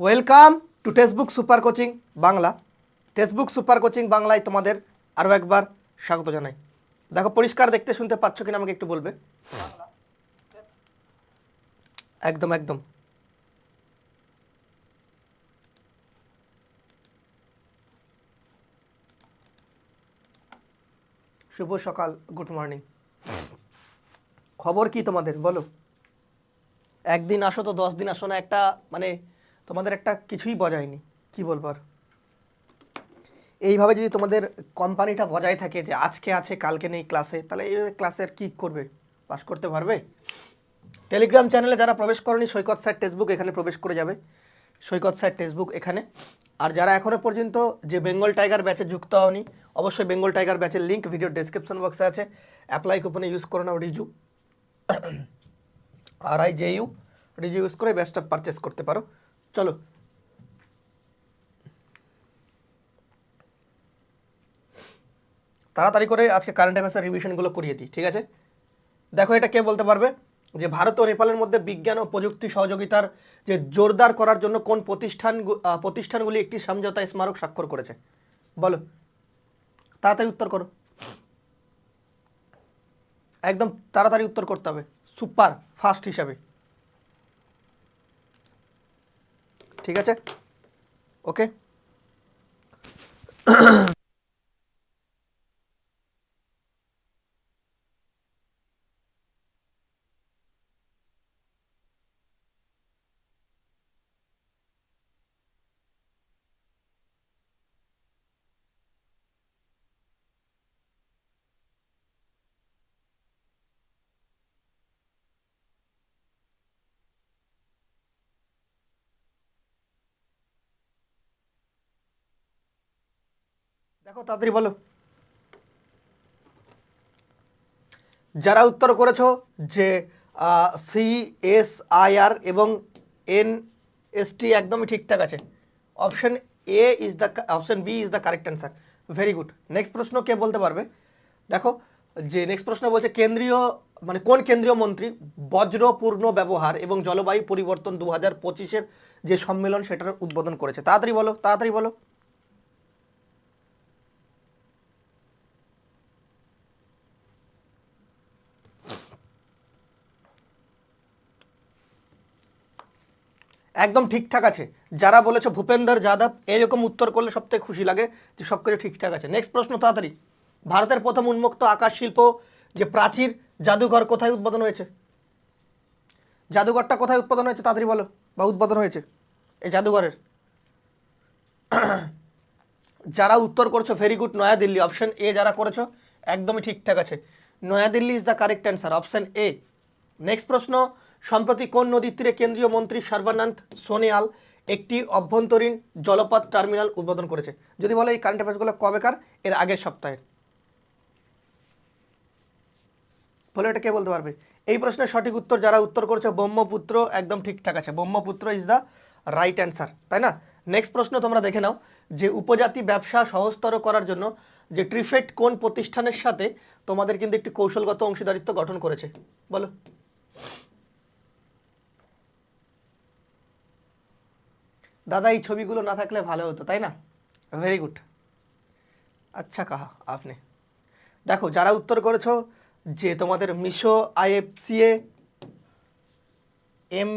Welcome to textbook super coaching Bangla textbook super coaching বাংলায় তোমাদের আরও একবার স্বাগত জানাই। দেখো, পরিষ্কার দেখতে শুনতে পাচ্ছ কিনা আমাকে একটু বলবে? একদম একদম। শুভ সকাল, গুড মর্নিং। খবর কি তোমাদের? বলো। একদিন আসো তো, দশ দিন আসো না, একটা মানে তোমাদের একটা কিছুই বজায়নি। কি বলব আর? এইভাবে যদি তোমাদের কোম্পানিটা বজায় থাকে যে আজকে আছে, কালকে নেই ক্লাসে তাহলে এইভাবে ক্লাসে আর কী করবে? পাস করতে পারবে? টেলিগ্রাম চ্যানেলে যারা প্রবেশ করেনি, সৈকত স্যার টেক্সটবুক এখানে প্রবেশ করে যাবে। সৈকত স্যার টেক্সটবুক এখানে। আর যারা এখনও পর্যন্ত যে বেঙ্গল টাইগার ব্যাচে যুক্ত হওনি, অবশ্যই বেঙ্গল টাইগার ব্যাচের লিঙ্ক ভিডিও ডেসক্রিপশন বক্সে আছে। অ্যাপ্লাই কুপনে ইউজ করে নাও Riju R I J U Riju use করে ব্যাচটা পারচেস করতে পারো। চলো। তাড়াতাড়ি করে আজকে কারেন্ট অ্যাফেয়ার্সের রিভিশনগুলো করিয়ে দিই, ঠিক আছে? দেখো এটা কে বলতে পারবে? যে ভারত ও নেপালের মধ্যে বিজ্ঞান ও প্রযুক্তি সহযোগিতার যে জোরদার করার জন্য কোন প্রতিষ্ঠান প্রতিষ্ঠানগুলি একটি সমঝোতা স্মারক স্বাক্ষর করেছে? বলো। তাড়াতাড়ি উত্তর করো। একদম তাড়াতাড়ি উত্তর করতে হবে। সুপার ফাস্ট হিসাবে। ঠিক আছে? ওকে দেখো, তাড়াতাড়ি বলো। যারা উত্তর করেছ যে সি এস আই আর এবং এন এস টি একদমই ঠিকঠাক আছে option A is the option B is the correct answer very good next প্রশ্ন কে বলতে পারবে? দেখো, যে নেক্সট প্রশ্ন বলছে, কেন্দ্রীয় মানে কোন কেন্দ্রীয় মন্ত্রী বজ্রপূর্ণ ব্যবহার এবং জলবায়ু পরিবর্তন দু হাজার পঁচিশের যে সম্মেলন সেটার উদ্বোধন করেছে? তাড়াতাড়ি বলো তাড়াতাড়ি বলো। একদম ঠিকঠাক আছে। যারা বলেছ ভূপেন্দর যাদব, এরকম উত্তর করলে সবথেকে খুশি লাগে যে সব কিছু ঠিকঠাক আছে। নেক্সট প্রশ্ন তাড়াতাড়ি। ভারতের প্রথম উন্মুক্ত আকাশ শিল্প যে প্রাচীর, জাদুঘর কোথায় উদ্বোধন হয়েছে? জাদুঘরটা কোথায় উৎপাদন হয়েছে তাড়াতাড়ি বলো, বা উদ্বোধন হয়েছে? এই জাদুঘরের। যারা উত্তর করছ very good New Delhi. Option A যারা করেছ, একদমই ঠিকঠাক আছে। New Delhi is the correct answer option A next প্রশ্ন সম্প্রতি কোন নদীর তীরে কেন্দ্রীয় মন্ত্রী সর্বানন্দ সোনিয়াল একটি অভ্যন্তরীণ জলপথ টার্মিনাল উদ্বোধন করেছে? যদি বলে এই কারেন্ট অ্যাফেয়ার্সগুলো কবেকার এর আগের সপ্তাহে। বলে এটা কে বলতে পারবে? এই প্রশ্নের সঠিক উত্তর যারা উত্তর করেছে ব্রহ্মপুত্র একদম ঠিকঠাক আছে। Brahmaputra is the right answer তাই না? নেক্সট প্রশ্ন তোমরা দেখে নাও যে উপজাতি ব্যবসা সহজতর করার জন্য যে ট্রিফেট কোন প্রতিষ্ঠানের সাথে তোমাদের কিন্তু একটি কৌশলগত অংশীদারিত্ব গঠন করেছে। বলো। দাদা, এই ছবিগুলো না থাকলে ভালো হতো, তাই না? ভেরি গুড আচ্ছা কাহা, আপনি। দেখো, যারা উত্তর করেছ যে তোমাদের মিশো আইএফসিএ এম,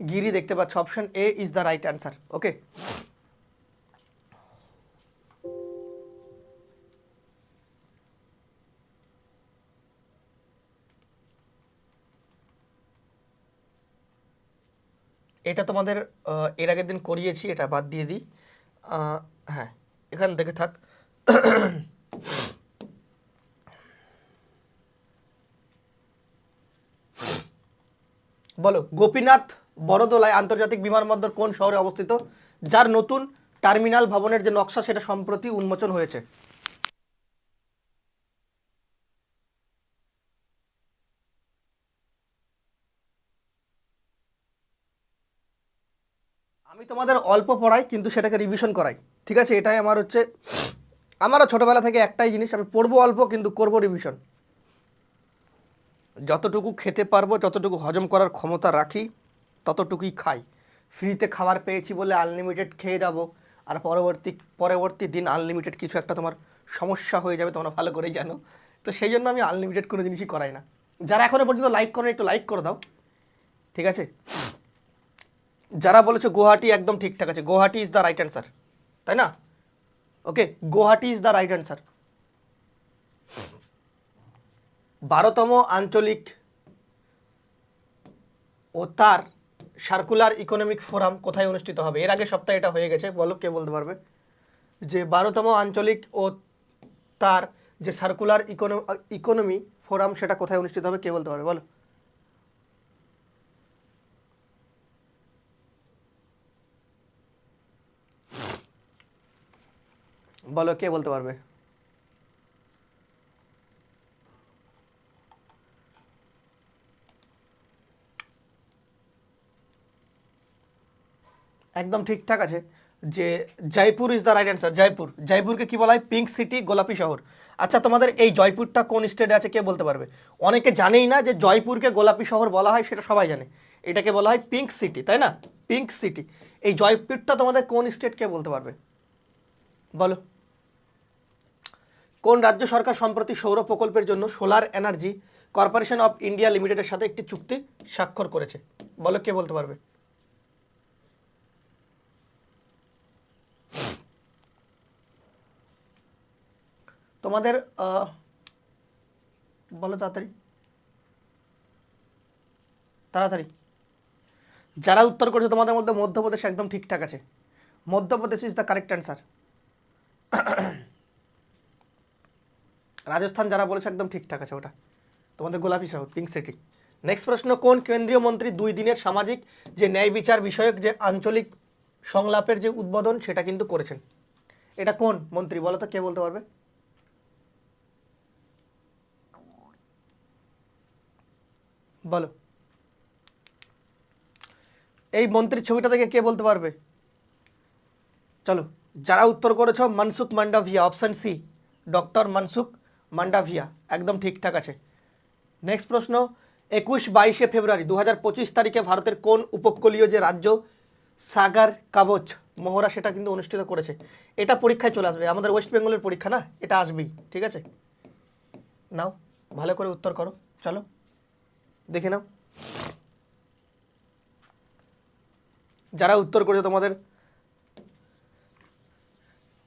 গিরি দেখতে পাচ্ছ, option A is the right answer, okay? এটা তোমাদের এর আগের দিন করিয়েছি, এটা বাদ দিয়ে দিই। হ্যাঁ এখান থেকে থাক। বলো, গোপীনাথ বড়দোলায় আন্তর্জাতিক বিমানবন্দর কোন শহরে অবস্থিত? যার নতুন টার্মিনাল ভবনের যে নকশা, সেটা সম্প্রতি উন্মোচন হয়েছে আমি তোমাদের অল্প পড়াই, কিন্তু সেটাকে রিভিশন করাই। ঠিক আছে? এটাই আমার হচ্ছে, আমারও ছোটোবেলা থেকে একটাই জিনিস, আমি পড়ব অল্প, কিন্তু করব রিভিশন যতটুকু খেতে পারব, যতটুকু হজম করার ক্ষমতা রাখি, ততটুকুই খাই। ফ্রিতে খাবার পেয়েছি বলে আনলিমিটেড খেয়ে যাব, আর পরবর্তী পরবর্তী দিন আনলিমিটেড কিছু একটা তোমার সমস্যা হয়ে যাবে, তোমরা ভালো করেই জানো। তো সেই জন্য আমি আনলিমিটেড কোনো জিনিসই করাই না। যারা এখনও পর্যন্ত লাইক করে একটু লাইক করে দাও। ঠিক আছে? যারা বলেছ গুয়াহাটি একদম ঠিকঠাক আছে, Guwahati is the right answer তাই না? Okay Guwahati is the right answer বারোতম আঞ্চলিক ও তার সার্কুলার ইকোনমিক ফোরাম কোথায় অনুষ্ঠিত হবে? এর আগে সপ্তাহে এটা হয়ে গেছে, বলো কে বলতে পারবে? যে বারোতম আঞ্চলিক ও তার যে সার্কুলার ইকোনমি ফোরাম সেটা কোথায় অনুষ্ঠিত হবে, কে বলতে পারবে? বলো। বলো, কে বলতে পারবে? একদম ঠিকঠাক আছে যে Jaipur is the right answer Jaipur. জয়পুরকে কি বলা হয়? পিঙ্ক সিটি গোলাপি শহর। আচ্ছা তোমাদের এই জয়পুরটা কোন স্টেটে আছে, কে বলতে পারবে? অনেকে জানেই না যে জয়পুরকে গোলাপি শহর বলা হয়, সেটা সবাই জানে। এটাকে বলা হয় পিঙ্ক সিটি তাই না? পিঙ্ক সিটি এই জয়পুরটা তোমাদের কোন স্টেট কে বলতে পারবে? বলো। কোন রাজ্য সরকার সম্প্রতি সৌর প্রকল্পের জন্য solar energy corporation of India লিমিটেডের সাথে একটি চুক্তি স্বাক্ষর করেছে? বলো, কে বলতে পারবে? তোমাদের বলো তাড়াতাড়ি। তাড়াতাড়ি। যারা উত্তর করেছে তোমাদের মধ্যে মধ্যপ্রদেশ একদম ঠিকঠাক আছে। Madhya Pradesh is the correct answer Rajasthan যারা বলেছে একদম ঠিকঠাক আছে ওটা। তোমাদের গোলাপি শহর পিঙ্ক সিটি নেক্সট প্রশ্ন, কোন কেন্দ্রীয় মন্ত্রী দুই দিনের সামাজিক যে ন্যায় বিচার বিষয়ক যে আঞ্চলিক সংলাপের যে উদ্বোধন, সেটা কিন্তু করেছেন? এটা কোন মন্ত্রী? বলো তো, কে বলতে পারবে? বলো। এই মন্ত্রীর ছবিটা থেকে কে বলতে পারবে? চলো, যারা উত্তর করেছ, Mansukh Mandaviya option C doctor Mansukh Mandaviya, একদম ঠিকঠাক আছে। নেক্সট প্রশ্ন, একুশ বাইশে ফেব্রুয়ারি দু হাজার পঁচিশ তারিখে ভারতের কোন উপকূলীয় যে রাজ্য সাগর কাবচ মহড়া সেটা কিন্তু অনুষ্ঠিত করেছে। এটা পরীক্ষায় চলে আসবে, আমাদের ওয়েস্ট বেঙ্গলের পরীক্ষা না? এটা আসবেই, ঠিক আছে? নাও, ভালো করে উত্তর করো, চলো, দেখে নাও। যারা উত্তর করেছে তোমাদের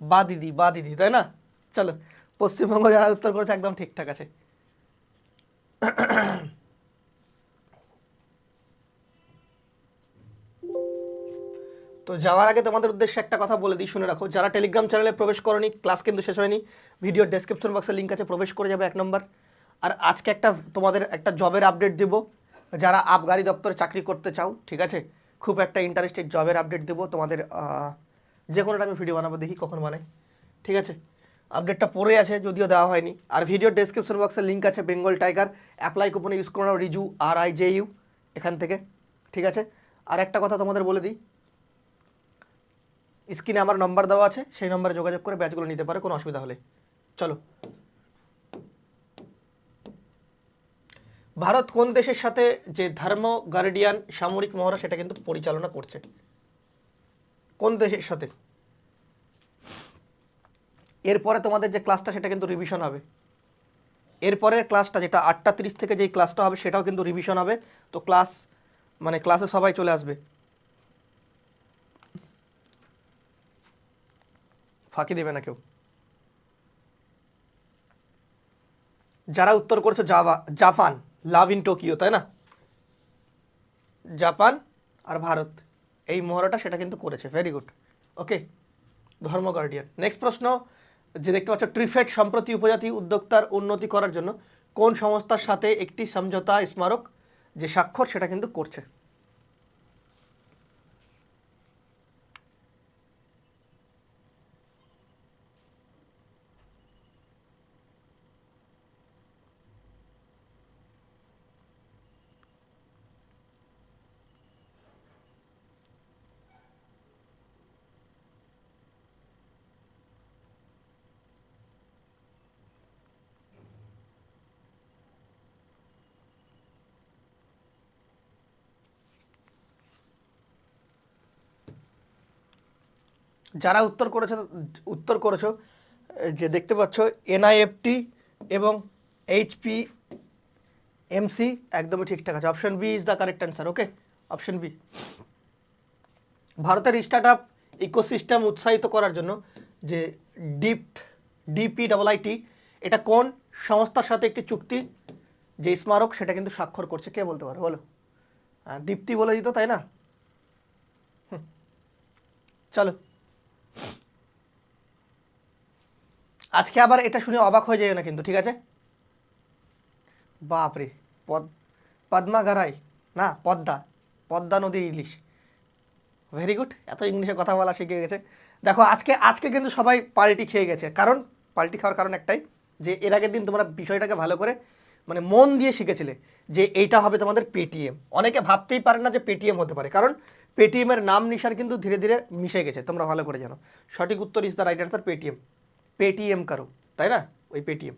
বা দিদি বা দিদি তাই না? চলো পশ্চিমবঙ্গ যারা উত্তর করেছে একদম ঠিকঠাক আছে। তো যাওয়ার আগে তোমাদের উদ্দেশ্যে একটা কথা বলে দিই, শুনে রাখো। যারা টেলিগ্রাম চ্যানেলে প্রবেশ করনি ক্লাস কিন্তু শেষ হয়নি ভিডিওর ডেসক্রিপশন বক্সে লিঙ্ক আছে, প্রবেশ করে যাবে এক নম্বর আর আজকে একটা তোমাদের একটা জবের আপডেট দিব। যারা আবগারি দপ্তরে চাকরি করতে চাও, ঠিক আছে? খুব একটা ইন্টারেস্টেড জবের আপডেট দেবো। তোমাদের যে কোনোটা আমি ভিডিও বানাবো, দেখি কখন বানাই। ঠিক আছে? আপডেটটা পড়ে আছে, যদিও দেওয়া হয়নি। আর ভিডিও ডেসক্রিপশন বক্সে লিঙ্ক আছে বেঙ্গল টাইগার অ্যাপ্লাই কুপনে ইউজ করে নাও Riju R I J U এখান থেকে, ঠিক আছে? আর একটা কথা তোমাদের বলে দিই। স্ক্রিনে আমার নম্বর দেওয়া আছে, সেই নম্বরে যোগাযোগ করে ব্যাচগুলো নিতে পারে, কোনো অসুবিধা হলে। চলো। ভারত কোন দেশের সাথে যে ধর্ম গার্ডিয়ান সামরিক মহড়া, সেটা কিন্তু পরিচালনা করছে? কোন দেশের সাথে? এরপরে তোমাদের যে ক্লাসটা সেটা কিন্তু রিভিশন হবে। এরপরের ক্লাসটা যেটা আটটা তিরিশ থেকে যেই ক্লাসটা হবে, সেটাও কিন্তু রিভিশন হবে। তো ক্লাস মানে ক্লাসে সবাই চলে আসবে। ফাঁকি দেবে না কেউ। যারা উত্তর করেছ Java Japan love in Tokyo তাই না? জাপান আর ভারত, এই মহড়াটা সেটা কিন্তু করেছে। ভেরি গুড ওকে ধর্ম গার্ডিয়ান নেক্সট প্রশ্ন যে দেখতে পাচ্ছ ট্রিফেড সম্প্রতি উপজাতি উদ্যোক্তার উন্নতি করার জন্য কোন সংস্থার সাথে একটি সমঝোতা স্মারক যে স্বাক্ষর সেটা কিন্তু করছে। যারা উত্তর করেছ উত্তর করেছ যে দেখতে পাচ্ছ এনআইএফটি এবং এইচপি এমসি একদমই ঠিকঠাক আছে। Option B is the correct answer okay option B ভারতের স্টার্ট আপ ইকোসিস্টেম উৎসাহিত করার জন্য যে ডিপ ডিপি ডাবল আইটি এটা কোন সংস্থার সাথে একটি চুক্তি, যে স্মারক, সেটা কিন্তু স্বাক্ষর করছে, কে বলতে পারো? বলো। দীপ্তি বলে দিত, তাই না। চলো। আজকে আবার এটা শুনে অবাক হয়ে যায় না কিন্তু, ঠিক আছে? বাপরে, পদ পদ্মা গারাই না, পদ্মা পদ্মা নদীর ইলিশ। ভেরি গুড এত ইংলিশে কথা বলা শিখে গেছে। দেখো, আজকে আজকে কিন্তু সবাই পাল্টি খেয়ে গেছে। কারণ, পাল্টি খাওয়ার কারণ একটাই, যে এর আগের দিন তোমরা বিষয়টাকে ভালো করে মানে মন দিয়ে শিখেছিলে যে এইটা হবে তোমাদের পেটিএম অনেকে ভাবতেই পারে না যে পেটিএম হতে পারে। কারণ পেটিএমের নাম নিশান কিন্তু ধীরে ধীরে মিশে গেছে। তোমরা ভালো করে জানো। সঠিক উত্তর is the right answer Paytm Paytm কারও, তাই না? ওই পেটিএম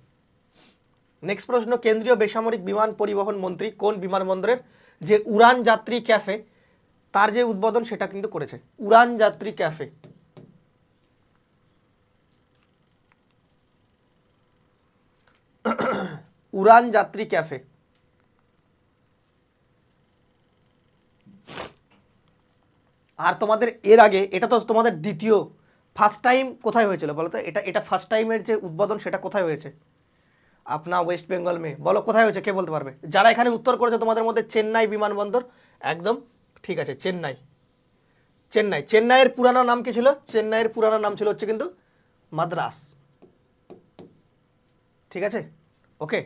নেক্সট প্রশ্ন, কেন্দ্রীয় বেসামরিক বিমান পরিবহন মন্ত্রী কোন বিমানবন্দরের যে উড়ান যাত্রী ক্যাফে, তার যে উদ্বোধন সেটা কিন্তু করেছে। উড়ান যাত্রী ক্যাফে। উড়ান যাত্রী ক্যাফে। আর তোমাদের এর আগে, এটা তো তোমাদের দ্বিতীয় ফার্স্ট টাইম কোথায় হয়েছিল বলো তো? এটা এটা ফার্স্ট টাইমের যে উদ্বোধন সেটা কোথায় হয়েছে? আপনা ওয়েস্ট বেঙ্গল মে। বলো, কোথায় হয়েছে? কে বলতে পারবে? যারা এখানে উত্তর করেছে তোমাদের মধ্যে চেন্নাই বিমানবন্দর, একদম ঠিক আছে, চেন্নাই। চেন্নাই। চেন্নাইয়ের পুরানো নাম কি ছিল? চেন্নাইয়ের পুরানো নাম ছিল হচ্ছে কিন্তু মাদ্রাস। ঠিক আছে? ওকে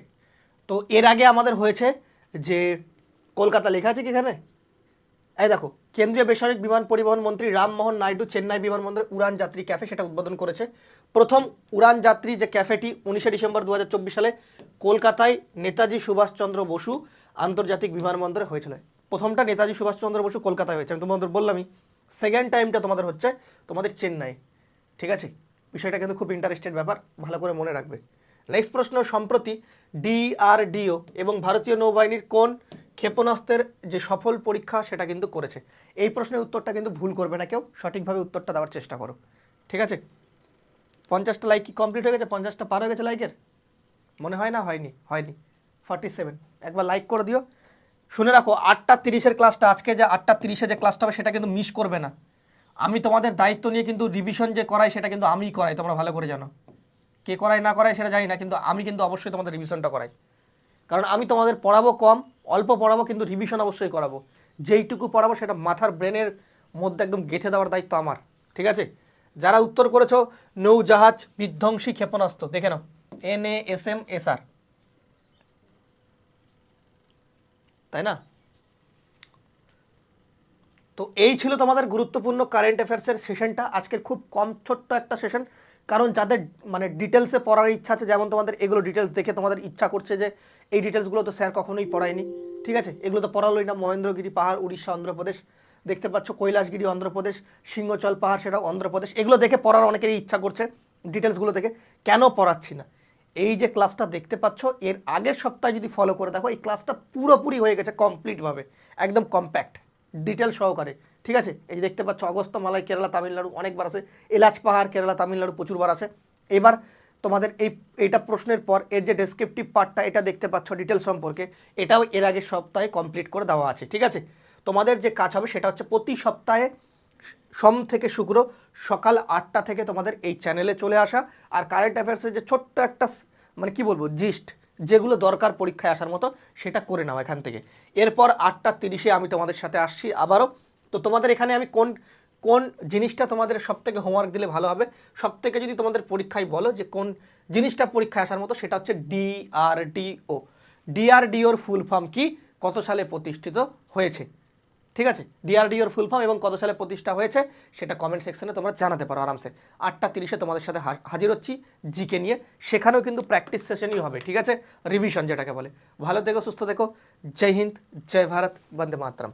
তো এর আগে আমাদের হয়েছে যে কলকাতা লেখা আছে কি এখানে? এই দেখো, কেন্দ্রীয় বেসামরিক বিমান পরিবহন মন্ত্রী রামমোহন নাইডু চেন্নাই বিমানবন্দরে উড়ান যাত্রী ক্যাফে সেটা উদ্বোধন করেছে। প্রথম উড়ান যাত্রী যে ক্যাফেটি উনিশে ডিসেম্বর দু হাজার চব্বিশ সালে কলকাতায় নেতাজি সুভাষচন্দ্র বসু আন্তর্জাতিক বিমানবন্দরে হয়েছিল। প্রথমটা নেতাজি সুভাষচন্দ্র বসু কলকাতায় হয়েছে, আমি তোমাদের বললামই। সেকেন্ড টাইমটা তোমাদের হচ্ছে তোমাদের চেন্নাই। ঠিক আছে? বিষয়টা কিন্তু খুব ইন্টারেস্টেড ব্যাপার, ভালো করে মনে রাখবে। নেক্সট প্রশ্ন, সম্প্রতি ডিআরডিও এবং ভারতীয় নৌবাহিনীর কোন ক্ষেপণাস্ত্রের যে সফল পরীক্ষা সেটা কিন্তু করেছে। এই প্রশ্নের উত্তরটা কিন্তু ভুল করবে না কেউ, সঠিকভাবে উত্তরটা দেওয়ার চেষ্টা করো। ঠিক আছে? পঞ্চাশটা লাইক কি কমপ্লিট হয়ে গেছে? পঞ্চাশটা পার হয়ে গেছে লাইকের মনে হয় না? হয়নি হয়নি। ফর্টি সেভেন একবার লাইক করে দিও। শুনে রাখো, আটটা তিরিশের ক্লাসটা আজকে যে আটটা তিরিশে যে ক্লাসটা হবে সেটা কিন্তু মিস করবে না। আমি তোমাদের দায়িত্ব নিয়ে কিন্তু রিভিশন যে করাই, সেটা কিন্তু আমিই করাই, তোমরা ভালো করে জানো। কে করাই না করাই সেটা জানি না, কিন্তু আমি কিন্তু অবশ্যই তোমাদের রিভিশনটা করাই। কারণ আমি তোমাদের পড়াবো কম, অল্প পড়াবো, কিন্তু রিভিশন অবশ্যই করাবো। যেইটুকু পড়াবো সেটা মাথার ব্রেনের মধ্যে একদম গেঁথে দেওয়ার দায়িত্ব আমার, ঠিক আছে? যারা উত্তর করেছ, নৌজাহাজ বিধ্বংসী ক্ষেপণাস্ত্র, দেখে নাও N A S M S R তাই না? তো এই ছিল তোমাদের গুরুত্বপূর্ণ কারেন্ট অ্যাফেয়ার্সের সেশনটা আজকের খুব কম, ছোট্ট একটা সেশন কারণ যাদের মানে ডিটেলসে পড়ার ইচ্ছা আছে, যেমন তোমাদের এগুলো ডিটেলস দেখে তোমাদের ইচ্ছা করছে যে, এই ডিটেলসগুলো তো স্যার কখনোই পড়ায়নি। ঠিক আছে? এগুলো তো পড়ালোই না। মহেন্দ্রগিরি পাহাড়, উড়িষ্যা, অন্ধ্রপ্রদেশ। দেখতে পাচ্ছ কৈলাসগিরি, অন্ধ্রপ্রদেশ। সিংহচল পাহাড়, সেটা অন্ধ্রপ্রদেশ। এগুলো দেখে পড়ার অনেকেরই ইচ্ছা করছে ডিটেলসগুলো দেখে। কেন পড়াচ্ছি না? এই যে ক্লাসটা দেখতে পাচ্ছ, এর আগের সপ্তাহে যদি ফলো করে দেখো, এই ক্লাসটা পুরোপুরি হয়ে গেছে কমপ্লিটভাবে একদম কম্প্যাক্ট ডিটেল সহকারে। ঠিক আছে? এই দেখতে পাচ্ছ অগস্ত মালাই কেরালা তামিলনাড়ু অনেকবার আছে। এলাচ পাহাড় কেরালা তামিলনাড়ু প্রচুরবার আছে। এবার তোমাদের এই এটা প্রশ্নের পর, এর যে ডেসক্রিপটিভ পার্টটা এটা দেখতে পাচ্ছ ডিটেল সম্পর্কে। এটাও এর আগের সপ্তাহে কমপ্লিট করে দেওয়া আছে, ঠিক আছে? তোমাদের যে কাজ হবে, সেটা হচ্ছে প্রতি সপ্তাহে সোম থেকে শুক্র সকাল আটটা থেকে তোমাদের এই চ্যানেলে চলে আসা। আর কারেন্ট অ্যাফেয়ার্সের যে ছোট্ট একটা মানে কি বলব জিস্ট যেগুলো দরকার পরীক্ষায় আসার মতো, সেটা করে নাও এখান থেকে। এরপর আটটা তিরিশে আমি তোমাদের সাথে আসছি আবারও। তো তোমাদের এখানে আমি কোন কোন জিনিসটা তোমাদের সব থেকে হোমওয়ার্ক দিলে ভালো হবে? সব থেকে যদি তোমাদের পরীক্ষায় বলো যে কোন জিনিসটা পরীক্ষায় আসার মতো, সেটা হচ্ছে ডিআরডিও ডিআরডিওর ফুল ফর্ম কি? কত সালে প্রতিষ্ঠিত হয়েছে? ঠিক আছে? ডিআরডিওর ফুল ফর্ম এবং কত সালে প্রতিষ্ঠা হয়েছে? সেটা কমেন্ট সেকশনে তোমরা জানাতে পারো আরামসে। আটটা তিরিশে তোমাদের সাথে হাজির হচ্ছি জিকে নিয়ে। সেখানেও কিন্তু প্র্যাকটিস সেশনই হবে, ঠিক আছে? রিভিশন যেটাকে বলে। ভালো থেকো, সুস্থ থেকো। জয় হিন্দ, জয় ভারত, বন্দে মাতরম।